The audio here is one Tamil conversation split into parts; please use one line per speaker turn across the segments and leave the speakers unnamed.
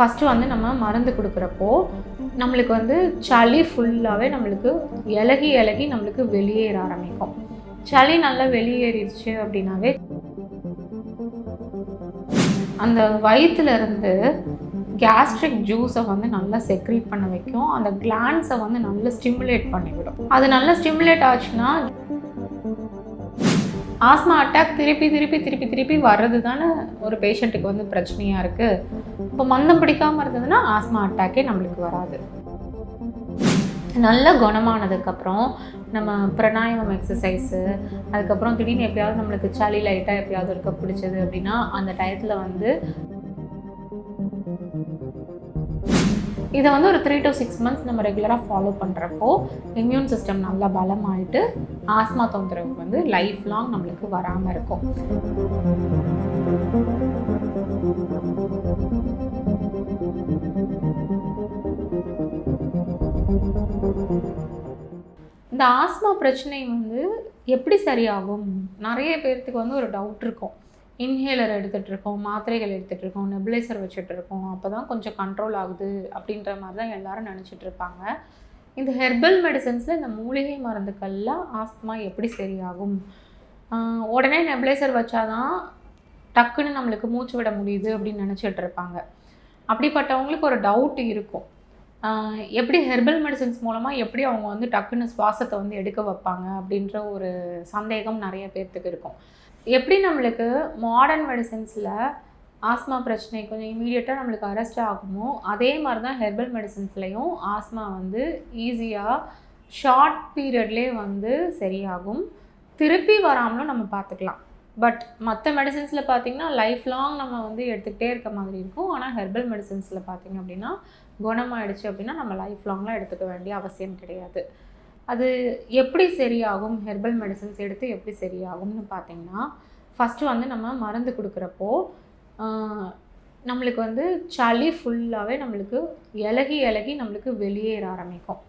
ஃபஸ்ட்டு வந்து நம்ம மருந்து கொடுக்குறப்போ நம்மளுக்கு வந்து சளி ஃபுல்லாகவே நம்மளுக்கு இலகி இலகி நம்மளுக்கு வெளியேற ஆரம்பிக்கும். சளி நல்லா வெளியேறிடுச்சு அப்படின்னாவே அந்த வயிற்றுலேருந்து கேஸ்ட்ரிக் ஜூஸை வந்து நல்லா செக்ரீட் பண்ண வைக்கும். அந்த கிளான்ஸை வந்து நல்லா ஸ்டிமுலேட் பண்ணிவிடும். அது நல்லா ஸ்டிமுலேட் ஆச்சுன்னா ஆஸ்மா அட்டாக் திருப்பி திருப்பி திருப்பி திருப்பி வர்றது தானே ஒரு பேஷண்ட்டுக்கு வந்து பிரச்சனையாக இருக்குது இப்போ மந்தம் பிடிக்காமல் இருந்ததுன்னா ஆஸ்மா அட்டாக்கே நம்மளுக்கு வராது. நல்ல குணமானதுக்கப்புறம் நம்ம பிராணாயாமம் எக்ஸசைஸு அதுக்கப்புறம் திடீர்னு எப்பயாவது நம்மளுக்கு சளி லைட்டாக எப்பயாவது இருக்க பிடிச்சது அப்படின்னா அந்த டயத்தில் வந்து இதை வந்து ஒரு த்ரீ டு சிக்ஸ் மந்த்ஸ் நம்ம ரெகுலராக ஃபாலோ பண்ணுறப்போ இம்யூன் சிஸ்டம் நல்லா பலமாயிட்டு ஆஸ்மா தொந்தரவு வந்து லைஃப் லாங் நம்மளுக்கு வராமல் இருக்கும். இந்த ஆஸ்மா பிரச்சனை வந்து எப்படி சரியாகும்? நிறைய பேர்த்துக்கு வந்து ஒரு டவுட் இருக்கும். இன்ஹேலர் எடுத்துகிட்டு இருக்கோம் மாத்திரைகள் எடுத்துகிட்டு இருக்கோம் வச்சுட்ருக்கோம் அப்போ தான் கொஞ்சம் கண்ட்ரோல் ஆகுது அப்படின்ற மாதிரி தான் எல்லாரும் நினச்சிட்ருப்பாங்க இந்த ஹெர்பல் மெடிசன்ஸில் இந்த மூலிகை மருந்துக்கள்லாம் ஆஸ்துமா எப்படி சரியாகும்? உடனே உடனே நெபுலைசர் வச்சாதான் டக்குன்னு நம்மளுக்கு மூச்சு விட முடியுது அப்படின்னு நினச்சிட்டு இருப்பாங்க அப்படிப்பட்டவங்களுக்கு ஒரு டவுட் இருக்கும். எப்படி ஹெர்பல் மெடிசன்ஸ் மூலமாக எப்படி அவங்க வந்து டக்குன்னு சுவாசத்தை வந்து எடுக்க வைப்பாங்க அப்படின்ற ஒரு சந்தேகம் நிறைய பேர்த்துக்கு இருக்கும். எப்படி நம்மளுக்கு மாடர்ன் மெடிசன்ஸில் ஆஸ்மா பிரச்சனை கொஞ்சம் இமீடியட்டாக நம்மளுக்கு அரெஸ்ட் ஆகுமோ அதே மாதிரி தான் ஹெர்பல் மெடிசன்ஸ்லேயும் ஆஸ்மா வந்து ஈஸியாக ஷார்ட் பீரியட்லேயே வந்து சரியாகும். திருப்பி வராமலும் நம்ம பார்த்துக்கலாம். பட் மற்ற மெடிசன்ஸில் பார்த்தீங்கன்னா லைஃப் லாங் நம்ம வந்து எடுத்துக்கிட்டே இருக்க மாதிரி இருக்கும். ஆனால் ஹெர்பல் மெடிசன்ஸில் பார்த்திங்க அப்படின்னா குணமாயிடுச்சு அப்படின்னா நம்ம லைஃப் லாங்லாம் எடுத்துக்க வேண்டிய அவசியம் கிடையாது. அது எப்படி சரியாகும்? ஹெர்பல் மெடிசன்ஸ் எடுத்து எப்படி சரியாகும்னு பார்த்தீங்கன்னா ஃபஸ்ட்டு வந்து நம்ம மருந்து கொடுக்குறப்போ நம்மளுக்கு வந்து சளி ஃபுல்லாகவே நம்மளுக்கு இலகி இலகி நம்மளுக்கு வெளியேற ஆரம்பிக்கும்.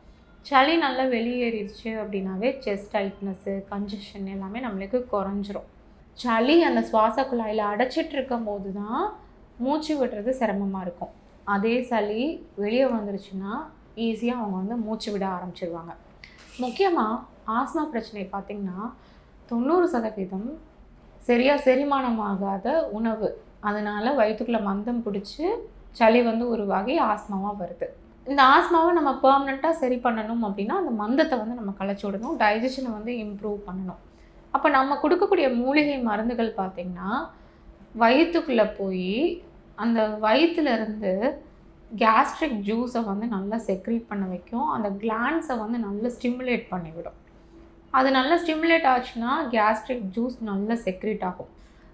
சளி நல்லா வெளியேறிடுச்சு அப்படின்னாவே செஸ்ட் டைட்னஸ்ஸு கன்ஜஷன் எல்லாமே நம்மளுக்கு குறைஞ்சிரும். சளி அந்த சுவாச குழாயில் அடைச்சிட்டு இருக்கும் போது தான் மூச்சு விடுறது சிரமமாக இருக்கும். அதே சளி வெளியே வந்துருச்சுன்னா ஈஸியாக அவங்க வந்து மூச்சு விட ஆரம்பிச்சிருவாங்க. முக்கியமாக ஆஸ்மா பிரச்சனை பார்த்திங்கன்னா தொண்ணூறு சதவீதம் சரியாக செரிமானமாகாத உணவு. அதனால் வயிற்றுக்குள்ளே மந்தம் பிடிச்சி சளி வந்து உருவாகி ஆஸ்மாவாக வருது. இந்த ஆஸ்மாவை நம்ம பெர்மனெண்ட்டாக சரி பண்ணணும் அப்படின்னா அந்த மந்தத்தை வந்து நம்ம களைச்சி விடணும் டைஜஷனை வந்து இம்ப்ரூவ் பண்ணணும். அப்போ நம்ம கொடுக்கக்கூடிய மூலிகை மருந்துகள் பார்த்திங்கன்னா வயிற்றுக்குள்ளே போய் அந்த வயிற்றுலேருந்து கேஸ்ட்ரிக் ஜூஸை வந்து நல்லா செக்ரீட் பண்ண வைக்கும். அந்த கிளான்ஸை வந்து நல்லா ஸ்டிமுலேட் பண்ணிவிடும். அது நல்லா ஸ்டிமுலேட் ஆச்சுன்னா கேஸ்ட்ரிக் ஜூஸ் நல்லா செக்ரீட் ஆகும்.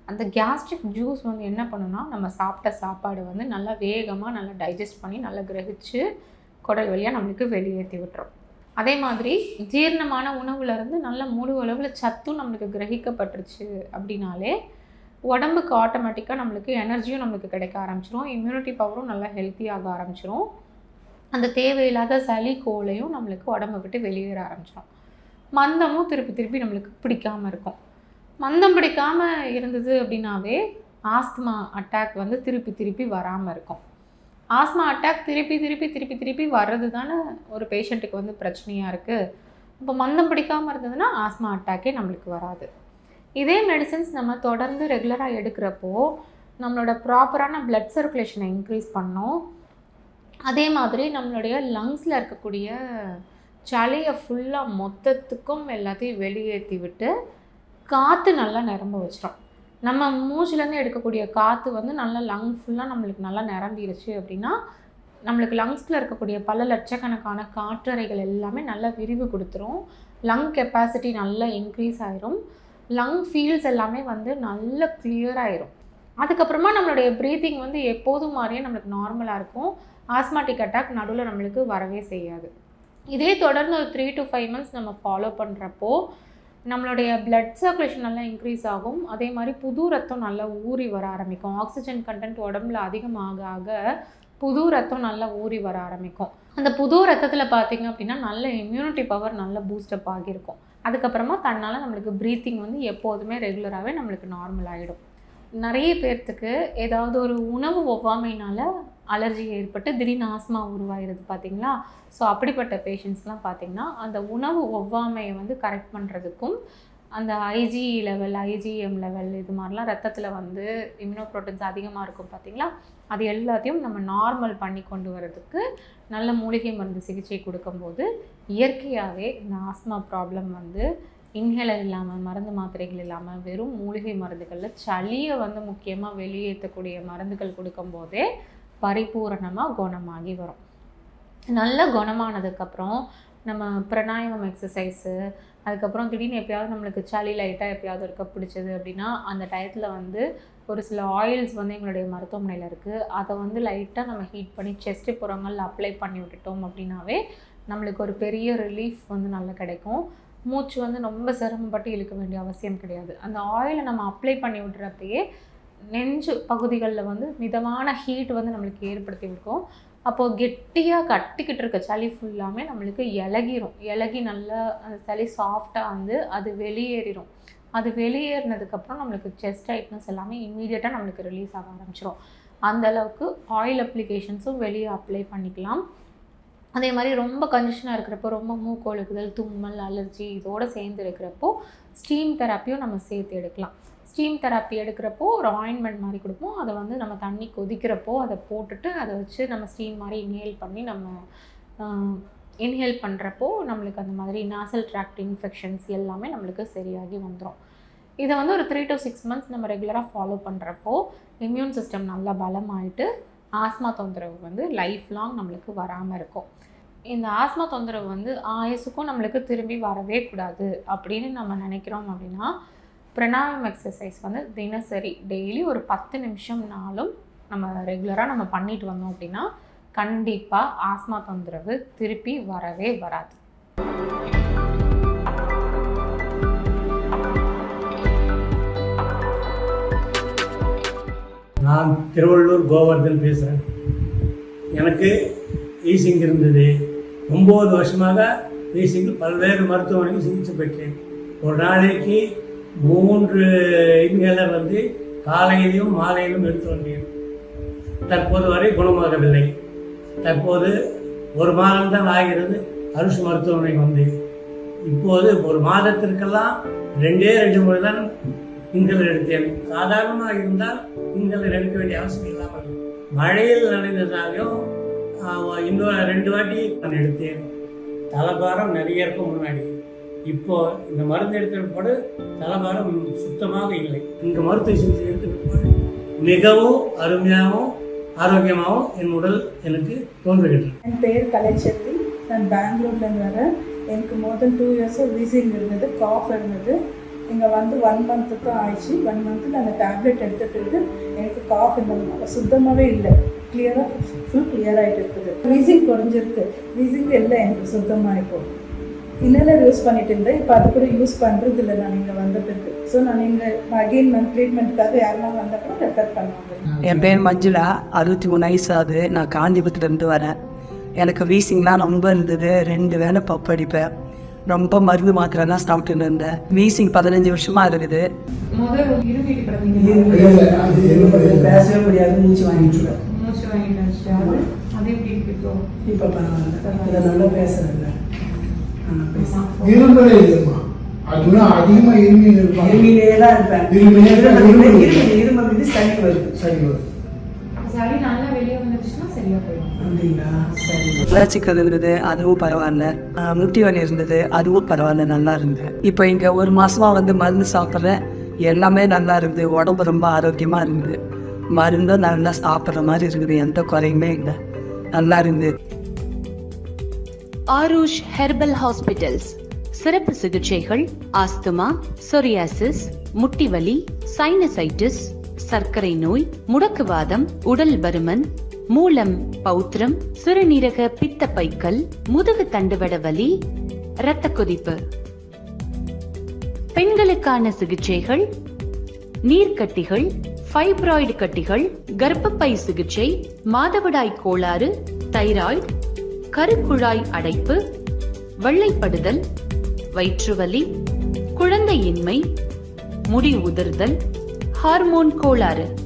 அந்த கேஸ்ட்ரிக் ஜூஸ் வந்து என்ன பண்ணுன்னா நம்ம சாப்பிட்ட சாப்பாடு வந்து நல்லா வேகமாக நல்லா டைஜஸ்ட் பண்ணி நல்லா கிரகிச்சு குடல் வழியாக நம்மளுக்கு வெளியேற்றி விட்டுரும். அதே மாதிரி ஜீரணமான உணவுலேருந்து நல்ல முழு அளவில் சத்தும் நம்மளுக்கு கிரகிக்கப்பட்டுருச்சு அப்படின்னாலே உடம்புக்கு ஆட்டோமேட்டிக்காக நம்மளுக்கு எனர்ஜியும் நம்மளுக்கு கிடைக்க ஆரம்பிச்சிரும். இம்யூனிட்டி பவரும் நல்லா ஹெல்த்தியாக ஆரம்பிச்சிரும். அந்த தேவையில்லாத சளி கோலையும் நம்மளுக்கு உடம்பை விட்டு வெளியேற ஆரம்பிச்சிடும் மந்தமும் திருப்பி திருப்பி நம்மளுக்கு பிடிக்காமல் இருக்கும். மந்தம் பிடிக்காமல் இருந்தது அப்படின்னாவே ஆஸ்துமா அட்டாக் வந்து திருப்பி திருப்பி வராமல் இருக்கும். ஆஸ்மா அட்டாக் திருப்பி திருப்பி திருப்பி திருப்பி வர்றது தானே ஒரு பேஷண்ட்டுக்கு வந்து பிரச்சனையாக இருக்குது இப்போ மந்தம் பிடிக்காமல் இருந்ததுன்னா ஆஸ்மா அட்டாக்கே நம்மளுக்கு வராது. இதே மெடிசன்ஸ் நம்ம தொடர்ந்து ரெகுலராக எடுக்கிறப்போ நம்மளோட ப்ராப்பரான பிளட் சர்க்குலேஷனை இன்க்ரீஸ் பண்ணோம். அதே மாதிரி நம்மளுடைய லங்ஸில் இருக்கக்கூடிய சளியை ஃபுல்லாக மொத்தத்துக்கும் எல்லாத்தையும் வெளியேற்றி விட்டு காற்று நல்லா நிரம்ப வச்சிடும் நம்ம மூச்சிலேருந்து எடுக்கக்கூடிய காற்று வந்து நல்லா லங் ஃபுல்லாக நம்மளுக்கு நல்லா நிரம்பிருச்சு அப்படின்னா நம்மளுக்கு லங்ஸில் இருக்கக்கூடிய பல லட்சக்கணக்கான காற்றறைகள் எல்லாமே நல்லா விரிவு கொடுத்துரும். லங் கெப்பாசிட்டி நல்லா இன்க்ரீஸ் ஆயிரும். லங் ஃபீல்ஸ் எல்லாமே வந்து நல்ல கிளியர் ஆயிரும். அதுக்கப்புறமா நம்மளுடைய ப்ரீத்திங் வந்து எப்போதும் மாதிரியே நம்மளுக்கு நார்மலாக இருக்கும். ஆஸ்மாட்டிக் அட்டாக் நடுவில் நம்மளுக்கு வரவே செய்யாது. இதே தொடர்ந்து ஒரு த்ரீ டு ஃபைவ் மந்த்ஸ் நம்ம ஃபாலோ பண்ணுறப்போ நம்மளுடைய பிளட் சர்க்குலேஷன் நல்லா இன்க்ரீஸ் ஆகும். அதே மாதிரி புது ரத்தம் நல்லா ஊறி வர ஆரம்பிக்கும். ஆக்சிஜன் கண்டென்ட் உடம்புல அதிகமாக ஆக புது ரத்தம் நல்லா ஊறி வர ஆரம்பிக்கும். அந்த புது ரத்தத்தில் பார்த்திங்க அப்படின்னா நல்ல இம்யூனிட்டி பவர் நல்ல பூஸ்டப் ஆகியிருக்கும். அதுக்கப்புறமா தன்னால் நம்மளுக்கு ப்ரீத்திங் வந்து எப்போதுமே ரெகுலராகவே நம்மளுக்கு நார்மல் ஆகிடும் நிறைய பேர்த்துக்கு ஏதாவது ஒரு உணவு ஒவ்வாமையினால அலர்ஜி ஏற்பட்டு திடீர்னு ஆஸ்மா உருவாகிறது பார்த்தீங்களா ஸோ அப்படிப்பட்ட பேஷண்ட்ஸ்லாம் பார்த்தீங்கன்னா அந்த உணவு ஒவ்வாமையை வந்து கரெக்ட் பண்ணுறதுக்கும் அந்த ஐஜி லெவல் ஐஜிஎம் லெவல் இது மாதிரிலாம் ரத்தத்தில் வந்து இம்யூனோப்ரோட்டீன்ஸ் அதிகமாக இருக்கும் பார்த்தீங்களா அது எல்லாத்தையும் நம்ம நார்மல் பண்ணி கொண்டு வரதுக்கு நல்ல மூலிகை மருந்து சிகிச்சை கொடுக்கும்போது இயற்கையாகவே இந்த ஆஸ்மா ப்ராப்ளம் வந்து இன்ஹேலர் இல்லாமல் மருந்து மாத்திரைகள் இல்லாமல் வெறும் மூலிகை மருந்துகளில் சளியை வந்து முக்கியமாக வெளியேற்றக்கூடிய மருந்துகள் கொடுக்கும்போதே பரிபூரணமாக குணமாகி வரும். நல்ல குணமானதுக்கப்புறம் நம்ம பிரணாயாமம் எக்ஸசைஸு அதுக்கப்புறம் திடீர்னு எப்பயாவது நம்மளுக்கு சளி லைட்டாக எப்பயாவது இருக்க பிடிச்சது அப்படின்னா அந்த டயத்தில் வந்து ஒரு சில ஆயில்ஸ் வந்து எங்களுடைய மருத்துவமனையில் இருக்குது அதை வந்து லைட்டாக நம்ம ஹீட் பண்ணி செஸ்ட் புறங்கள் அப்ளை பண்ணி விட்டுட்டோம் அப்படின்னாவே நம்மளுக்கு ஒரு பெரிய ரிலீஃப் வந்து நல்லா கிடைக்கும். மூச்சு வந்து ரொம்ப சிரமப்பட்டு இழுக்க வேண்டிய அவசியம் கிடையாது. அந்த ஆயிலை நம்ம அப்ளை பண்ணி விட்றப்பயே நெஞ்சு பகுதிகளில் வந்து மிதமான ஹீட் வந்து நம்மளுக்கு ஏற்படுத்தி இருக்கும் அப்போது கெட்டியாக கட்டிக்கிட்டு இருக்க சளி ஃபுல்லாமே நம்மளுக்கு இலகிரும். இலகி நல்லா அந்த சளி சாஃப்டாக வந்து அது வெளியேறிடும் அது வெளியேறினதுக்கப்புறம் நம்மளுக்கு செஸ்ட் டைட்னஸ் எல்லாமே இம்மீடியட்டாக நம்மளுக்கு ரிலீஸ் ஆக ஆரம்பிச்சிடும் அந்த அளவுக்கு ஆயில் அப்ளிகேஷன்ஸும் வெளியே அப்ளை பண்ணிக்கலாம். அதே மாதிரி ரொம்ப கண்டிஷனாக இருக்கிறப்போ ரொம்ப மூக்கொழுக்குதல் தும்மல் அலர்ஜி இதோடு சேர்ந்து இருக்கிறப்போ ஸ்டீம் தெராப்பியும் நம்ம சேர்த்து எடுக்கலாம். ஸ்டீம் தெராப்பி எடுக்கிறப்போ ஒரு ஆயின்மெண்ட் மாதிரி கொடுப்போம். அதை வந்து நம்ம தண்ணி கொதிக்கிறப்போ அதை போட்டுட்டு அதை வச்சு நம்ம ஸ்டீம் மாதிரி இன்ஹேல் பண்ணி நம்ம இன்ஹேல் பண்ணுறப்போ நம்மளுக்கு அந்த மாதிரி நாசல் ட்ராக்ட் இன்ஃபெக்ஷன்ஸ் எல்லாமே நம்மளுக்கு சரியாகி வந்துடும் இதை வந்து ஒரு த்ரீ டு சிக்ஸ் மந்த்ஸ் நம்ம ரெகுலராக ஃபாலோ பண்ணுறப்போ இம்யூன் சிஸ்டம் நல்லா பலமாயிட்டு ஆஸ்மா தொந்தரவு வந்து லைஃப் லாங் நம்மளுக்கு வராமல் இருக்கும். இந்த ஆஸ்மா தொந்தரவு வந்து ஆயுசுக்கும் நம்மளுக்கு திரும்பி வரவே கூடாது. அப்படின்னு நம்ம நினைக்கிறோம் அப்படின்னா பிரணாயம் எக்ஸசைஸ் வந்து தினசரி டெய்லி ஒரு பத்து நிமிஷம்னாலும் நம்ம ரெகுலராக நம்ம பண்ணிட்டு வந்தோம் அப்படின்னா கண்டிப்பாக ஆஸ்மா தொந்தரவு திருப்பி வரவே வராது.
நான் திருவள்ளூர் கோவர்தன் பேசுகிறேன் எனக்கு வீசிங் இருந்தது. ஒம்பது வருஷமாக ஈசிங்கில் பல்வேறு மருத்துவமனைக்கு சிகிச்சை பெற்றேன். ஒரு நாளைக்கு மூன்று இன்ஹேலர் வந்து காலையிலும் மாலையிலும் எடுத்து வந்தேன். தற்போது வரை குணமாகவில்லை. தற்போது ஒரு மாதம்தான் ஆகிறது. அரசு மருத்துவமனைக்கு வந்து இப்போது ஒரு மாதத்திற்கெல்லாம் ரெண்டே ரெண்டு முறை தான் இன்ஹேலர் எடுத்தேன். சாதாரணமாக இருந்தால் இன்ஹேலர் எடுக்க வேண்டிய அவசியம் இல்லாமல் மழையில் நனைந்ததாலையும் இன்னொரு ரெண்டு வாட்டி நான் எடுத்தேன். தலைபாரம் நிறைய இருக்கும் முன்னாடி. இப்போ இந்த மருந்து எடுத்த தலைபாரம் சுத்தமாக இல்லை. இந்த மருத்துவ சிகிச்சை எடுத்த மிகவும் அருமையாகவும் ஆரோக்கியமாகவும் என் உடல் எனக்கு தோன்றுகின்றது
என் பேர் கலைச்செல்வி. நான் பெங்களூர்லேருந்து வரேன். எனக்கு மோர் தென் டூ இயர்ஸாக வீசிங் இருந்தது காஃப் இருந்தது. இங்கே வந்து ஒன் மந்த்துக்கும் ஆயிடுச்சு. ஒன் மந்த்தில் அந்த டேப்லெட் எடுத்துகிட்டு பிறகு எனக்கு காஃப் இந்த சுத்தமாகவே இல்லை. கிளியராக ஃபுல் கிளியர் ஆகிட்டு இருக்குது. வீசிங் குறைஞ்சிருக்கு. வீசிங் இல்லை எனக்கு சுத்தமாக இப்போ இன்னலர் யூஸ் பண்ணிட்டு இருந்தேன். இப்போ அது கூட யூஸ் பண்ணுறது இல்லை நான் இங்கே வந்த பிறகு. ஸோ நான் இங்கே அகெயின் நான் ட்ரீட்மெண்ட்டுக்காக யாரெல்லாம் வந்தப்போ ரெஃபர் பண்ணுவாங்க.
என் பேர் மஞ்சுளா. அறுபத்தி மூணு வயசு ஆகுது. நான் காஞ்சிபுரத்துலேருந்து வரேன். எனக்கு வீசிங்லாம் ரொம்ப இருந்தது. ரெண்டு வேளை பப்படிப்பேன் ரொம்ப மருந்து மாத்திரை தான் சாப்பிட்டுன்னு இருந்தேன். வீசிங் பதினஞ்சு வருஷமா இருக்குது பேசவே முடியாது மூச்சு வாங்கிட்டு இருக்கேன்.
மூச்சு வாங்கிட்டு அது எப்படி இருக்கு
இப்ப? பரவாயில்ல. இதை நல்லா பேசுறேன்
இரும்பலே இல்லைம்மா. அதுனா அதிகமா இருமி இருப்பாங்க.
இருமிலே தான் இருப்பேன்.
இருமிலே தான்
இருமல்
இருமல்
இருமல் இருமல் இது சளி வருது.
சளி நல்லா வெளியே சரியா போயிடும்.
வளர்ச்சிக்கல் இருந்தது அதுவும் பரவாயில்ல. முட்டி வலி இருந்தது அதுவும் பரவாயில்ல நல்லா இருந்தது. இப்போ இங்க ஒரு மாசமா வந்து மருந்து சாப்பிட்றேன் எல்லாமே நல்லா இருக்குது உடம்பு ரொம்ப ஆரோக்கியமா இருக்குது மருந்தும் நல்லா சாப்பிட்ற மாதிரி இருக்குது எந்த குறையுமே இல்லை. நல்லா இருந்து
ஆரூஷ் ஹெர்பல் ஹாஸ்பிட்டல்ஸ் சிறப்பு சிகிச்சைகள் ஆஸ்துமா சொரியாசிஸ் முட்டிவலி சைனசைட்டிஸ் சர்க்கரை நோய் முடக்குவாதம் உடல் பருமன் மூலம் பௌத்திரம் சிறுநீரக பித்தப்பைக்கல் முதுகு தண்டுவட வலி இரத்த கொதிப்பு. பெண்களுக்கான சிகிச்சைகள் நீர்க்கட்டிகள் ஃபைப்ராய்டு கட்டிகள் கர்ப்பப்பை சிகிச்சை மாதவிடாய் கோளாறு தைராய்டு கருக்குழாய் அடைப்பு வெள்ளைப்படுதல் வயிற்றுவலி குழந்தையின்மை முடி உதிர்தல் ஹார்மோன் கோளாறு.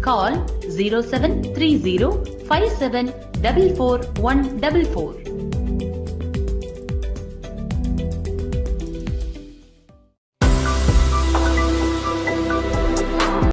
call 0730 5744